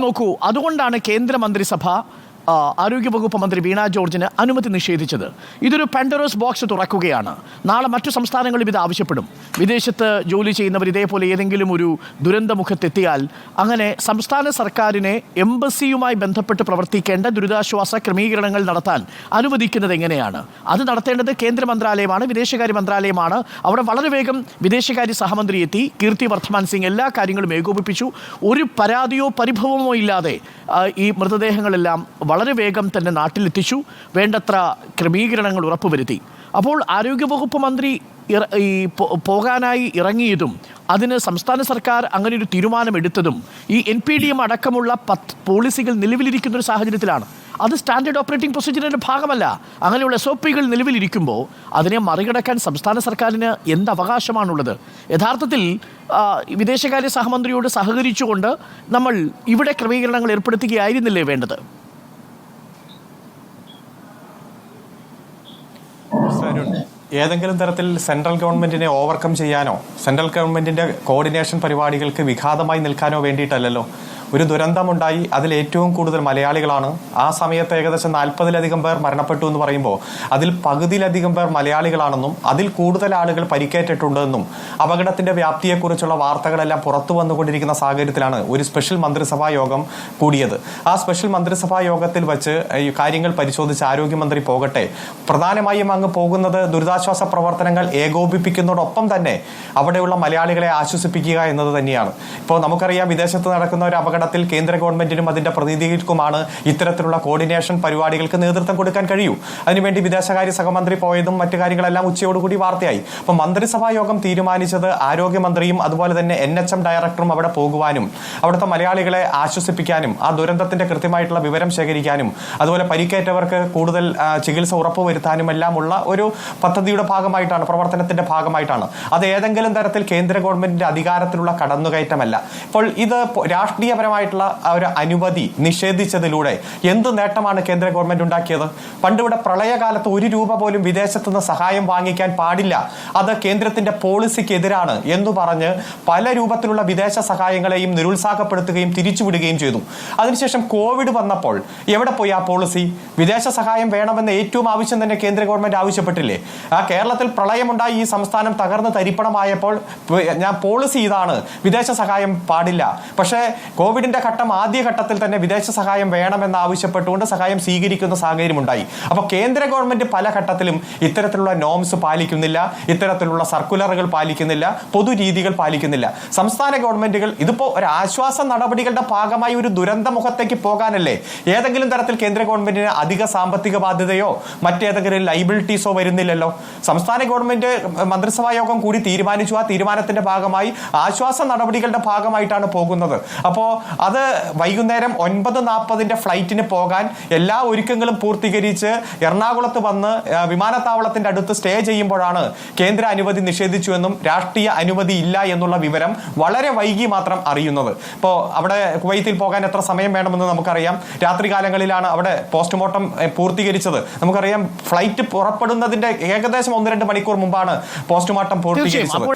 നോക്കൂ. അതുകൊണ്ടാണ് കേന്ദ്രമന്ത്രിസഭ ആരോഗ്യവകുപ്പ് മന്ത്രി വീണ ജോർജിന് അനുമതി നിഷേധിച്ചത്. ഇതൊരു പെൻഡറോസ് ബോക്സ് തുറക്കുകയാണ്. നാളെ മറ്റു സംസ്ഥാനങ്ങളും ഇത് ആവശ്യപ്പെടും. വിദേശത്ത് ജോലി ചെയ്യുന്നവർ ഇതേപോലെ ഏതെങ്കിലും ഒരു ദുരന്തമുഖത്തെത്തിയാൽ അങ്ങനെ സംസ്ഥാന സർക്കാരിനെ എംബസിയുമായി ബന്ധപ്പെട്ട് പ്രവർത്തിക്കേണ്ട ദുരിതാശ്വാസ ക്രമീകരണങ്ങൾ നടത്താൻ അനുവദിക്കുന്നത് എങ്ങനെയാണ്? അത് നടത്തേണ്ടത് കേന്ദ്ര മന്ത്രാലയമാണ് വിദേശകാര്യ മന്ത്രാലയമാണ്. അവിടെ വളരെ വേഗം വിദേശകാര്യ സഹമന്ത്രി എത്തി. കീർത്തി വർദ്ധമാൻ സിംഗ് എല്ലാ കാര്യങ്ങളും ഏകോപിപ്പിച്ചു. ഒരു പരാതിയോ പരിഭവമോ ഇല്ലാതെ ഈ മൃതദേഹങ്ങളെല്ലാം വളരെ വേഗം തന്നെ നാട്ടിലെത്തിച്ചു. വേണ്ടത്ര ക്രമീകരണങ്ങൾ ഉറപ്പുവരുത്തി. അപ്പോൾ ആരോഗ്യവകുപ്പ് മന്ത്രി ഈ പോകാനായി ഇറങ്ങിയതും അതിന് സംസ്ഥാന സർക്കാർ അങ്ങനെ ഒരു തീരുമാനമെടുത്തതും ഈ എൻ പി ഡി എം അടക്കമുള്ള പത്ത് പോളിസികൾ നിലവിലിരിക്കുന്ന ഒരു സാഹചര്യത്തിലാണ്. അത് സ്റ്റാൻഡേർഡ് ഓപ്പറേറ്റിംഗ് പ്രൊസീജിയറിന്റെ ഭാഗമല്ല. അങ്ങനെയുള്ള എസ് ഒ പികൾ നിലവിലിരിക്കുമ്പോൾ അതിനെ മറികടക്കാൻ സംസ്ഥാന സർക്കാരിന് എന്ത് അവകാശമാണുള്ളത്? യഥാർത്ഥത്തിൽ വിദേശകാര്യ സഹമന്ത്രിയോട് സഹകരിച്ചുകൊണ്ട് നമ്മൾ ഇവിടെ ക്രമീകരണങ്ങൾ ഏർപ്പെടുത്തുകയായിരുന്നില്ലേ വേണ്ടത്? ഏതെങ്കിലും തരത്തിൽ സെൻട്രൽ ഗവൺമെന്റിനെ ഓവർകം ചെയ്യാനോ സെൻട്രൽ ഗവൺമെന്റിന്റെ കോർഡിനേഷൻ പരിപാടികൾക്ക് വിഘാതമായി നിൽക്കാനോ വേണ്ടിയിട്ടല്ലല്ലോ. ഒരു ദുരന്തമുണ്ടായി അതിൽ ഏറ്റവും കൂടുതൽ മലയാളികളാണ്. ആ സമയത്ത് ഏകദേശം നാൽപ്പതിലധികം പേർ മരണപ്പെട്ടു എന്ന് പറയുമ്പോൾ അതിൽ പകുതിയിലധികം പേർ മലയാളികളാണെന്നും അതിൽ കൂടുതൽ ആളുകൾ പരിക്കേറ്റിട്ടുണ്ടെന്നും അപകടത്തിന്റെ വ്യാപ്തിയെക്കുറിച്ചുള്ള വാർത്തകളെല്ലാം പുറത്തു വന്നുകൊണ്ടിരിക്കുന്ന സാഹചര്യത്തിലാണ് ഒരു സ്പെഷ്യൽ മന്ത്രിസഭാ യോഗം കൂടിയത്. ആ സ്പെഷ്യൽ മന്ത്രിസഭാ യോഗത്തിൽ വെച്ച് ഈ കാര്യങ്ങൾ പരിശോധിച്ച് ആരോഗ്യമന്ത്രി പോകട്ടെ. പ്രധാനമായും അങ്ങ് പോകുന്നത് ദുരിതാശ്വാസ പ്രവർത്തനങ്ങൾ ഏകോപിപ്പിക്കുന്നതോടൊപ്പം തന്നെ അവിടെയുള്ള മലയാളികളെ ആശ്വസിപ്പിക്കുക എന്നത് തന്നെയാണ്. ഇപ്പോൾ നമുക്കറിയാം വിദേശത്ത് നടക്കുന്ന ഒരു അപകടത്തിൽ കേന്ദ്ര ഗവൺമെന്റിനും അതിന്റെ പ്രതിനിധികൾക്കുമാണ് ഇത്തരത്തിലുള്ള കോർഡിനേഷൻ പരിപാടികൾക്ക് നേതൃത്വം കൊടുക്കാൻ കഴിയൂ. അതിനുവേണ്ടി വിദേശകാര്യ സഹമന്ത്രി പോയതും മറ്റു കാര്യങ്ങളെല്ലാം ഉച്ചയോടുകൂടി വാർത്തയായി. അപ്പോൾ മന്ത്രിസഭാ യോഗം തീരുമാനിച്ചത് ആരോഗ്യമന്ത്രിയും അതുപോലെ തന്നെ എൻ എച്ച് എം ഡയറക്ടറും അവിടെ പോകുവാനും അവിടുത്തെ മലയാളികളെ ആശ്വസിപ്പിക്കാനും ആ ദുരന്തത്തിന്റെ കൃത്യമായിട്ടുള്ള വിവരം ശേഖരിക്കാനും അതുപോലെ പരിക്കേറ്റവർക്ക് കൂടുതൽ ചികിത്സ ഉറപ്പുവരുത്താനും എല്ലാമുള്ള ഒരു പദ്ധതിയുടെ ഭാഗമായിട്ടാണ് പ്രവർത്തനത്തിന്റെ ഭാഗമായിട്ടാണ്. അത് ഏതെങ്കിലും തരത്തിൽ കേന്ദ്ര ഗവൺമെന്റിന്റെ അധികാരത്തിലുള്ള കടന്നുകയറ്റമല്ല. ഇപ്പോൾ ഇത് പൊ- രാഷ്ട്രീയപരമായിട്ടുള്ള ആ ഒരു അനുമതി നിഷേധിച്ചതിലൂടെ എന്ത് നേട്ടമാണ് കേന്ദ്ര ഗവൺമെന്റ് ഉണ്ടാക്കിയത്? പണ്ടിവിടെ പ്രളയകാലത്ത് ഒരു രൂപ പോലും വിദേശത്തു നിന്ന് സഹായം വാങ്ങിക്കാൻ പാടില്ല. അത് കേന്ദ്രത്തിന്റെ പോളിസിക്ക് എതിരാണ് എന്ന് പറഞ്ഞ് പല രൂപത്തിലുള്ള വിദേശ സഹായങ്ങളെയും നിരുത്സാഹപ്പെടുത്തുകയും തിരിച്ചുവിടുകയും ചെയ്തു. അതിനുശേഷം കോവിഡ് വന്നപ്പോൾ എവിടെ പോയി ആ പോളിസി? വിദേശ സഹായം വേണമെന്ന ഏറ്റവും ആവശ്യം തന്നെ കേന്ദ്ര ഗവൺമെന്റ് ആവശ്യപ്പെട്ടില്ലേ? ആ കേരളത്തിൽ പ്രളയമുണ്ടായി ഈ സംസ്ഥാനം തകർന്ന് തരിപ്പണമായപ്പോൾ ഞാൻ പോളിസി ഇതാണ്. വിദേശ സഹായം പാടില്ല. പക്ഷേ കോവിഡിന്റെ ഘട്ടം ആദ്യ ഘട്ടത്തിൽ തന്നെ വിദേശ സഹായം വേണമെന്ന് ആവശ്യപ്പെട്ടുകൊണ്ട് സഹായം സ്വീകരിക്കുന്ന സാഹചര്യം ഉണ്ടായി അപ്പോൾ കേന്ദ്ര ഗവൺമെന്റ് പല ഘട്ടത്തിലും ഇത്തരത്തിലുള്ള നോംസ് പാലിക്കുന്നില്ല ഇത്തരത്തിലുള്ള സർക്കുലറുകൾ പാലിക്കുന്നില്ല പൊതു രീതികൾ പാലിക്കുന്നില്ല. സംസ്ഥാന ഗവൺമെന്റുകൾ ഇതിപ്പോ ഒരു ആശ്വാസ നടപടികളുടെ ഭാഗമായി ഒരു ദുരന്ത മുഖത്തേക്ക് പോകാനല്ലേ? ഏതെങ്കിലും തരത്തിൽ കേന്ദ്ര ഗവൺമെന്റിന് അധിക സാമ്പത്തിക ബാധ്യതയോ മറ്റേതെങ്കിലും ലൈബിലിറ്റീസോ വരുന്നില്ലല്ലോ? സംസ്ഥാന ഗവൺമെന്റ് മന്ത്രിസഭാ യോഗം കൂടി തീരുമാനിച്ചു. ആ തീരുമാനത്തിന്റെ ഭാഗമായി ആശ്വാസ നടപടികളുടെ ഭാഗമായിട്ടാണ് പോകുന്നത്. അപ്പോൾ അത് വൈകുന്നേരം ഒൻപത് നാൽപ്പതിന്റെ ഫ്ലൈറ്റിന് പോകാൻ എല്ലാ ഒരുക്കങ്ങളും പൂർത്തീകരിച്ച് എറണാകുളത്ത് വന്ന് വിമാനത്താവളത്തിന്റെ വിമാനത്താവളത്തിന്റെ അടുത്ത് സ്റ്റേ ചെയ്യുമ്പോഴാണ് കേന്ദ്ര അനുമതി നിഷേധിച്ചുവെന്നും രാഷ്ട്രീയ അനുമതി ഇല്ല എന്നുള്ള വിവരം വളരെ വൈകി മാത്രം അറിയുന്നത്. ഇപ്പോൾ അവിടെ കുവൈത്തിൽ പോകാൻ എത്ര സമയം വേണമെന്ന് നമുക്കറിയാം. രാത്രി കാലങ്ങളിലാണ് അവിടെ പോസ്റ്റ്മോർട്ടം പൂർത്തീകരിച്ചത്. നമുക്കറിയാം ഫ്ലൈറ്റ് പുറപ്പെടുന്നതിന്റെ ഏകദേശം ഒന്ന് രണ്ട് മണിക്കൂർ മുമ്പാണ് പോസ്റ്റ്മോർട്ടം പൂർത്തീകരിച്ചത്.